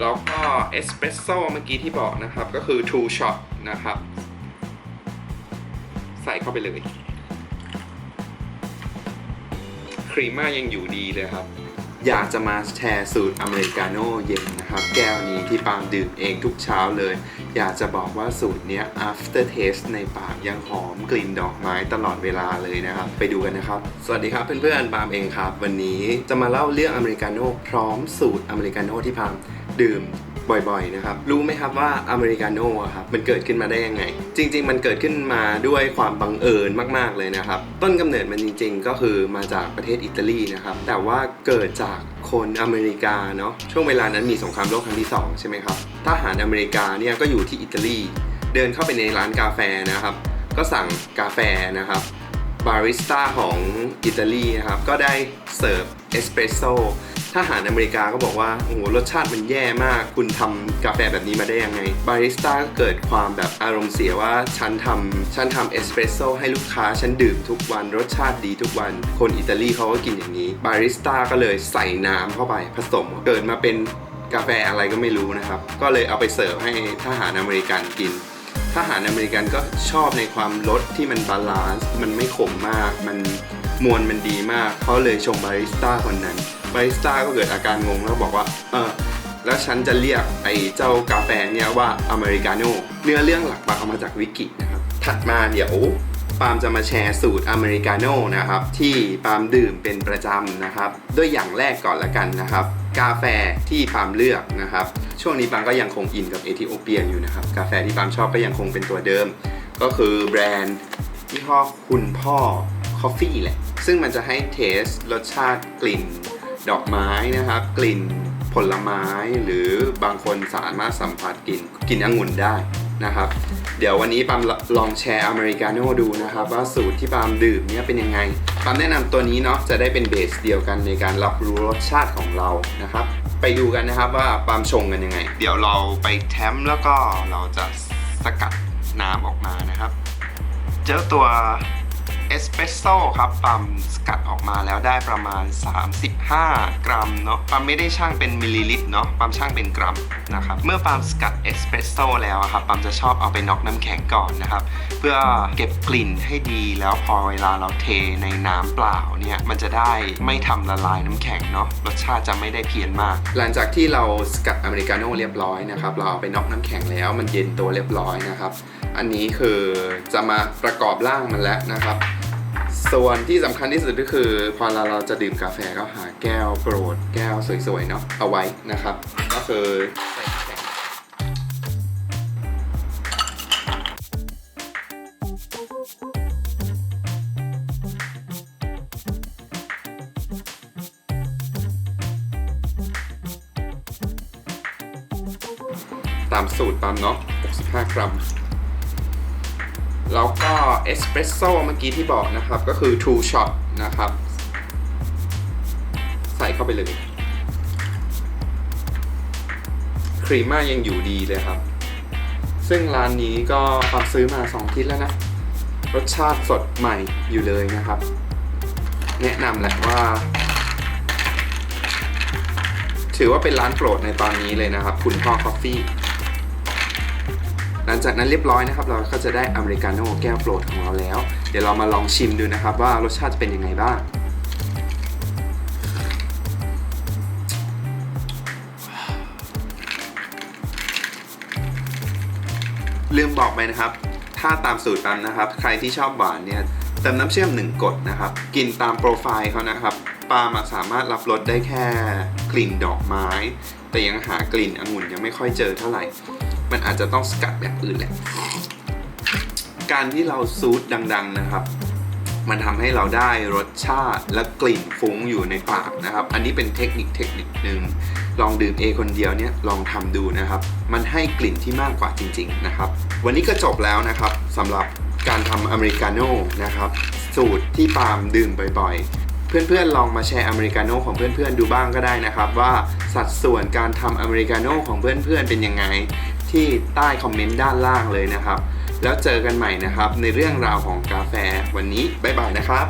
แล้วก็เอสเปรสโซ่เมื่อกี้ที่บอกนะครับก็คือ two shot นะครับ ใส่เข้าไปเลย ครีมายังอยู่ดีเลยครับ อยากจะมาแชร์สูตรอเมริกาโน่เย็นนะครับ แก้วนี้ที่ปาล์มดื่มเองทุกเช้าเลย อยากจะบอกว่าสูตรเนี้ย after taste ในปากยังหอมกลิ่นดอกไม้ตลอดเวลาเลยนะครับ ไปดูกันนะครับ สวัสดีครับเพื่อนๆปาล์มเองครับ วันนี้จะมาเล่าเรื่องอเมริกาโน่พร้อมสูตรอเมริกาโน่ที่ปาล์ม ดื่มบ่อยๆนะครับ รู้ไหมครับว่าอเมริกาโน่ครับมันเกิดขึ้นมาได้ยังไง จริง ๆ มันเกิดขึ้นมาด้วยความบังเอิญมากๆเลยนะครับ ต้นกำเนิดมันจริง ๆ ก็คือมาจากประเทศอิตาลีนะครับ แต่ว่าเกิดจากคนอเมริกาเนาะช่วงเวลานั้นมีสงครามโลกครั้งที่สองใช่ไหมครับทหารอเมริกาเนี่ยก็อยู่ที่อิตาลี เดินเข้าไปในร้านกาแฟนะครับ ก็สั่งกาแฟนะครับ บาริสต้าของอิตาลีนะครับ ก็ได้เสิร์ฟเอสเปรสโซ่ทหารอเมริกาก็บอกว่า โอ้โห รสชาติมันแย่มาก คุณทำกาแฟแบบนี้มาได้ยังไง บาริสต้าก็เกิดความแบบอารมณ์เสียว่า ฉันทำฉันทำเอสเปรสโซ่ให้ลูกค้า ฉันดื่มทุกวัน รสชาติดีทุกวัน คนอิตาลีเขาก็กินอย่างนี้ บาริสต้าก็เลยใส่น้ำเข้าไปผสม เกิดมาเป็นกาแฟอะไรก็ไม่รู้นะครับ ก็เลยเอาไปเสิร์ฟให้ทหารอเมริกันกิน ทหารอเมริกันก็ชอบในความรสที่มันบาลานซ์มันไม่ขมมาก มันมวลมันดีมากเขาเลยชมบาริสต้าคนนั้นบาริสต้าก็เกิดอาการงงแล้วบอกว่าเออแล้วฉันจะเรียกไอ้เจ้ากาแฟเนี่ยว่าอเมริกาโน่เนื้อเรื่องหลักปาเอามาจากวิกินะครับถัดมาเดี๋ยวปาล์มจะมาแชร์สูตรอเมริกาโน่นะครับที่ปาล์มดื่มเป็นประจำนะครับ ด้วยอย่างแรกก่อนละกันนะครับ กาแฟที่ปาล์มเลือกนะครับ ช่วงนี้ปาล์มก็ยังคงอินกับเอธิโอเปียอยู่นะครับ กาแฟที่ปาล์มชอบก็ยังคงเป็นตัวเดิม ก็คือแบรนด์ยี่ห้อคุณพ่อคอฟฟี่แหละ ซึ่งมันจะให้เทสรสชาติกลิ่นดอกไม้นะครับ กลิ่นผลไม้หรือบางคนสามารถสัมผัสกลิ่นกลิ่นองุ่นได้นะครับ เดี๋ยววันนี้ปามลองแชร์อเมริกาโน่ดูนะครับ ว่าสูตรที่ปามดื่มเนี่ยเป็นยังไงปามแนะนำตัวนี้เนาะจะได้เป็นเบสเดียวกันในการรับรู้รสชาติของเรานะครับ ไปดูกันนะครับว่าปามชงกันยังไง เดี๋ยวเราไปแทมแล้วก็เราจะสกัดน้ำออกมานะครับ เจ้าตัว เอสเปรสโซ่ครับปั๊มสกัดออกมาแล้วได้ประมาณ 35 กรัมเนาะปั๊มไม่ได้ช่างเป็นมิลลิลิตรเนาะปั๊มช่างเป็นกรัมนะครับเมื่อปั๊มสกัดเอสเปรสโซ่แล้วอะครับปั๊มจะชอบเอาไปน็อกน้ำแข็งก่อนนะครับ เพื่อเก็บกลิ่นให้ดีแล้วพอเวลาเราเทในน้ำเปล่าเนี่ยมันจะได้ไม่ทำละลายน้ำแข็งเนาะรสชาติจะไม่ได้เพี้ยนมาก หลังจากที่เราสกัดอเมริกาโน่เรียบร้อยนะครับเราเอาไปน็อกน้ำแข็งแล้วมันเย็นตัวเรียบร้อยนะครับ อันนี้คือจะมาประกอบร่างมันแล้วนะครับ ส่วนที่สำคัญที่สุดก็คือพอเราเราจะดื่มกาแฟก็หาแก้วโปรดแก้วสวยๆเนาะเอาไว้นะครับ ก็คือตามสูตรตามเนาะ65 กรัม แล้วก็เอสเปรสโซ่เมื่อกี้ที่บอกนะครับ ก็คือ two shot นะครับ ใส่เข้าไปเลย ครีมายังอยู่ดีเลยครับ ซึ่งร้านนี้ก็ความซื้อมา 2 ทิศแล้วนะ รสชาติสดใหม่อยู่เลยนะครับ แนะนำแหละว่า ถือว่าเป็นร้านโปรดในตอนนี้เลยนะครับ คุณพ่อคอฟฟี่ หลังจากนั้นเรียบร้อยนะครับ เราก็จะได้อเมริกาโน่แก้วโปรดของเราแล้ว เดี๋ยวเรามาลองชิมดูนะครับ ว่ารสชาติจะเป็นยังไงบ้างลืมบอกไปนะครับ ถ้าตามสูตรปั๊มนะครับ ใครที่ชอบหวานเนี่ยเติมน้ำเชื่อม1กดนะครับ กินตามโปรไฟล์เขานะครับปล์มอะสามารถรับรสได้แค่กลิ่นดอกไม้ แต่ยังหากลิ่นองุ่นยังไม่ค่อยเจอเท่าไหร่ มันอาจจะต้องสกัดแบบอื่นแหละ การที่เราซูดดัง ๆนะครับ มันทำให้เราได้รสชาติและกลิ่นฟุ้งอยู่ในปากนะครับ อันนี้เป็นเทคนิคเทคนิคหนึ่งลองดื่มเองคนเดียวเนี่ยลองทำดูนะครับ มันให้กลิ่นที่มากกว่าจริง ๆนะครับ วันนี้ก็จบแล้วนะครับสำหรับการทำอเมริกาโน่นะครับ สูตรที่ปาล์มดื่มบ่อยๆเพื่อนๆ ลองมาแชร์อเมริกาโน่ของเพื่อนๆ ดูบ้างก็ได้นะครับ ว่าสัดส่วนการทำอเมริกาโน่ของเพื่อนๆ เป็นยังไง ที่ใต้คอมเมนต์ด้านล่างเลยนะครับ แล้วเจอกันใหม่นะครับในเรื่องราวของกาแฟวันนี้บ๊ายบายนะครับ